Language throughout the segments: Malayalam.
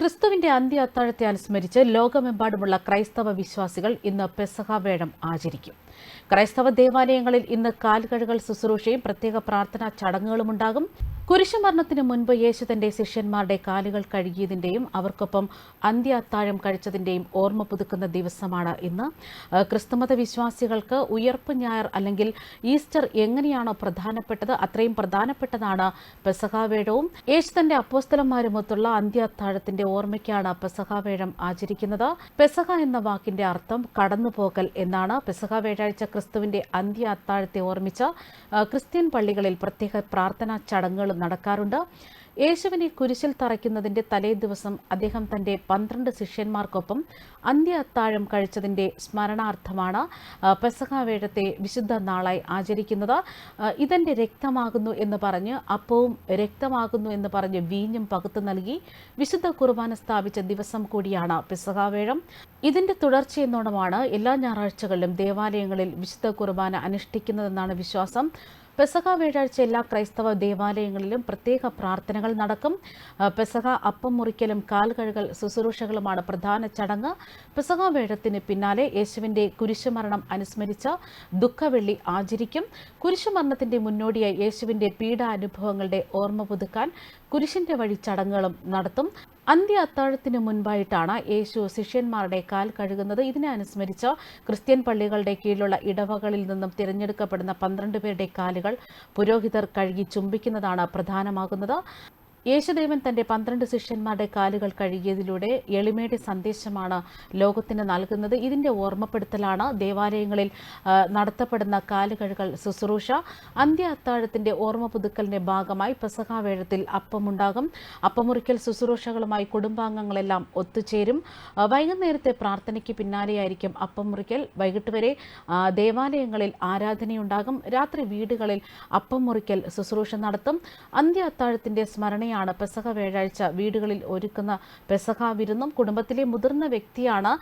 ക്രിസ്തുവിന്റെ അന്ത്യ അത്താഴത്തെ അനുസ്മരിച്ച് ലോകമെമ്പാടുമുള്ള ക്രൈസ്തവ വിശ്വാസികൾ ഇന്ന് പെസഹ വേഴം ആചരിക്കും. ക്രൈസ്തവ ദേവാലയങ്ങളിൽ ഇന്ന് കാൽകഴുകൾ ശുശ്രൂഷയും പ്രത്യേക പ്രാർത്ഥനാ ചടങ്ങുകളും ഉണ്ടാകും. കുരിശുമരണത്തിന് മുൻപ് യേശു തന്റെ ശിഷ്യന്മാരുടെ കാലുകൾ കഴുകിയതിന്റെയും അവർക്കൊപ്പം അന്ത്യ അത്താഴം കഴിച്ചതിന്റെയും ഓർമ്മ പുതുക്കുന്ന ദിവസമാണ് ഇന്ന്. ക്രിസ്തുമത വിശ്വാസികൾക്ക് ഉയർപ്പ് ഞായർ അല്ലെങ്കിൽ ഈസ്റ്റർ എങ്ങനെയാണോ പ്രധാനപ്പെട്ടത് അത്രയും പ്രധാനപ്പെട്ടതാണ് പെസഹാവേഴവും. യേശു തന്റെ അപ്പോസ്തലന്മാരുമൊത്തുള്ള അന്ത്യ അത്താഴത്തിന്റെ ഓർമ്മയ്ക്കാണ് പെസഹാവേഴം ആചരിക്കുന്നത്. പെസഹ എന്ന വാക്കിന്റെ അർത്ഥം കടന്നുപോകൽ എന്നാണ്. പെസഹ വേഴാഴ്ച ക്രിസ്തുവിന്റെ അന്ത്യ അത്താഴത്തെ ഓർമ്മിച്ച് ക്രിസ്ത്യൻ പള്ളികളിൽ പ്രത്യേക പ്രാർത്ഥനാ ചടങ്ങുകൾ നടക്കാറുണ്ട്. യേശുവിനെ കുരിശിൽ തറയ്ക്കുന്നതിന്റെ തലേ ദിവസം അദ്ദേഹം തന്റെ പന്ത്രണ്ട് ശിഷ്യന്മാർക്കൊപ്പം അന്ത്യ അത്താഴം കഴിച്ചതിന്റെ സ്മരണാർത്ഥമാണ് പെസഹാവേഴത്തെ വിശുദ്ധ നാളായി ആചരിക്കുന്നത്. ആ, ഇതെന്റെ രക്തമാകുന്നു എന്ന് പറഞ്ഞ് അപ്പവും രക്തമാകുന്നു എന്ന് പറഞ്ഞ് വീഞ്ഞും പകുത്തു നൽകി വിശുദ്ധ കുർബാന സ്ഥാപിച്ച ദിവസം കൂടിയാണ് പെസഹാവേഴം ഇതിന്റെ തുടർച്ചയെന്നോണമാണ് എല്ലാ ഞായറാഴ്ചകളിലും ദേവാലയങ്ങളിൽ വിശുദ്ധ കുർബാന അനുഷ്ഠിക്കുന്നതെന്നാണ് വിശ്വാസം. പെസഹ വ്യാഴാഴ്ച എല്ലാ ക്രൈസ്തവ ദേവാലയങ്ങളിലും പ്രത്യേക പ്രാർത്ഥനകൾ നടക്കും. പെസഹ അപ്പം മുറിക്കലും കാൽ കഴുകൽ ശുശ്രൂഷകളുമാണ് പ്രധാന ചടങ്ങ്. പെസഹ വേഴത്തിന് പിന്നാലെ യേശുവിന്റെ കുരിശുമരണം അനുസ്മരിച്ച ദുഃഖവെള്ളി ആചരിക്കും. കുരിശുമരണത്തിന്റെ മുന്നോടിയായി യേശുവിന്റെ പീഡാനുഭവങ്ങളുടെ ഓർമ്മ പുതുക്കാൻ കുരിശിന്റെ വഴി ചടങ്ങുകളും നടത്തും. അന്ത്യ അത്താഴത്തിന് മുൻപായിട്ടാണ് യേശു ശിഷ്യന്മാരുടെ കാൽ കഴുകുന്നത്. ഇതിനെ അനുസ്മരിച്ച് ക്രിസ്ത്യൻ പള്ളികളുടെ കീഴിലുള്ള ഇടവകളിൽ നിന്നും തിരഞ്ഞെടുക്കപ്പെടുന്ന പന്ത്രണ്ട് പേരുടെ കാലുകൾ പുരോഹിതർ കഴുകി ചുംബിക്കുന്നതാണ് പ്രധാനമാകുന്നത്. യേശുദേവൻ തന്റെ പന്ത്രണ്ട് ശിഷ്യന്മാരുടെ കാലുകൾ കഴുകിയതിലൂടെ എളിമയുടെ സന്ദേശമാണ് ലോകത്തിന് നൽകുന്നത്. ഇതിന്റെ ഓർമ്മപ്പെടുത്തലാണ് ദേവാലയങ്ങളിൽ നടത്തപ്പെടുന്ന കാലുകഴുകൾ ശുശ്രൂഷ. അന്ത്യ അത്താഴത്തിന്റെ ഓർമ്മ പുതുക്കലിന്റെ ഭാഗമായി പ്രസകാവേഴത്തിൽ വേഴത്തിൽ അപ്പമുണ്ടാകും. അപ്പമുറിക്കൽ ശുശ്രൂഷകളുമായി കുടുംബാംഗങ്ങളെല്ലാം ഒത്തുചേരും. വൈകുന്നേരത്തെ പ്രാർത്ഥനയ്ക്ക് പിന്നാലെയായിരിക്കും അപ്പമുറിക്കൽ. വൈകിട്ട് വരെ ദേവാലയങ്ങളിൽ ആരാധനയുണ്ടാകും. രാത്രി വീടുകളിൽ അപ്പം മുറിക്കൽ ശുശ്രൂഷ നടത്തും. അന്ത്യ അത്താഴത്തിന്റെ സ്മരണയാണ് പെസഹ വ്യാഴാഴ്ച വീടുകളിൽ ഒരുക്കുന്ന പെസഹ വിരുന്നും കുടുംബത്തിലെ മുതിർന്ന വ്യക്തിയാണ്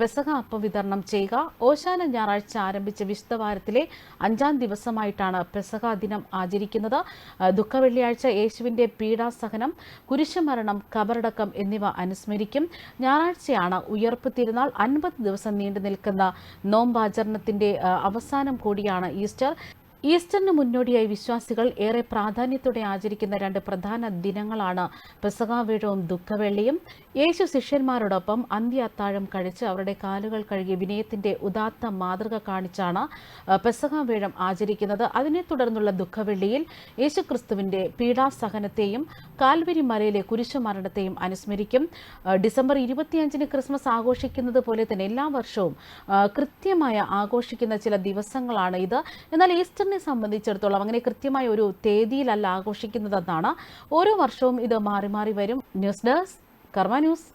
പെസഹ അപ്പം വിതരണം ചെയ്യുക. ഓശാന ഞായറാഴ്ച ആരംഭിച്ച വിശുദ്ധ വാരത്തിലെ അഞ്ചാം ദിവസമായിട്ടാണ് പെസഹ ദിനം ആചരിക്കുന്നത്. ദുഃഖവെള്ളിയാഴ്ച യേശുവിന്റെ പീഡാസഹനം കുരിശുമരണം കബറടക്കം എന്നിവ അനുസ്മരിക്കും. ഞായറാഴ്ചയാണ് ഉയർപ്പ് തിരുനാൾ അൻപത് ദിവസം നീണ്ടു നിൽക്കുന്ന നോമ്പാചരണത്തിന്റെ അവസാനം കൂടിയാണ് ഈസ്റ്റർ. ഈസ്റ്ററിന് മുന്നോടിയായി വിശ്വാസികൾ ഏറെ പ്രാധാന്യത്തോടെ ആചരിക്കുന്ന രണ്ട് പ്രധാന ദിനങ്ങളാണ് പെസകാവേഴവും ദുഃഖവെള്ളിയും യേശു ശിഷ്യന്മാരോടൊപ്പം അന്ത്യ അത്താഴം കഴിച്ച് അവരുടെ കാലുകൾ കഴുകി വിനയത്തിന്റെ ഉദാത്ത മാതൃക കാണിച്ചാണ് പെസകാവേഴം ആചരിക്കുന്നത്. അതിനെ തുടർന്നുള്ള ദുഃഖവെള്ളിയിൽ യേശു ക്രിസ്തുവിന്റെ പീഡാസഹനത്തെയും കാൽവരി മലയിലെ കുരിശുമരണത്തെയും അനുസ്മരിക്കും. ഡിസംബർ ഇരുപത്തിയഞ്ചിന് ക്രിസ്മസ് ആഘോഷിക്കുന്നത് പോലെ തന്നെ എല്ലാ വർഷവും കൃത്യമായ ആഘോഷിക്കുന്ന ചില ദിവസങ്ങളാണ് ഇത്. എന്നാൽ ഈസ്റ്ററിനെ സംബന്ധിച്ചിടത്തോളം അങ്ങനെ കൃത്യമായ ഒരു തീയതിയിലല്ല ആഘോഷിക്കുന്നതെന്നാണ് ഓരോ വർഷവും ഇത് മാറി മാറി വരും. News desk Karma news.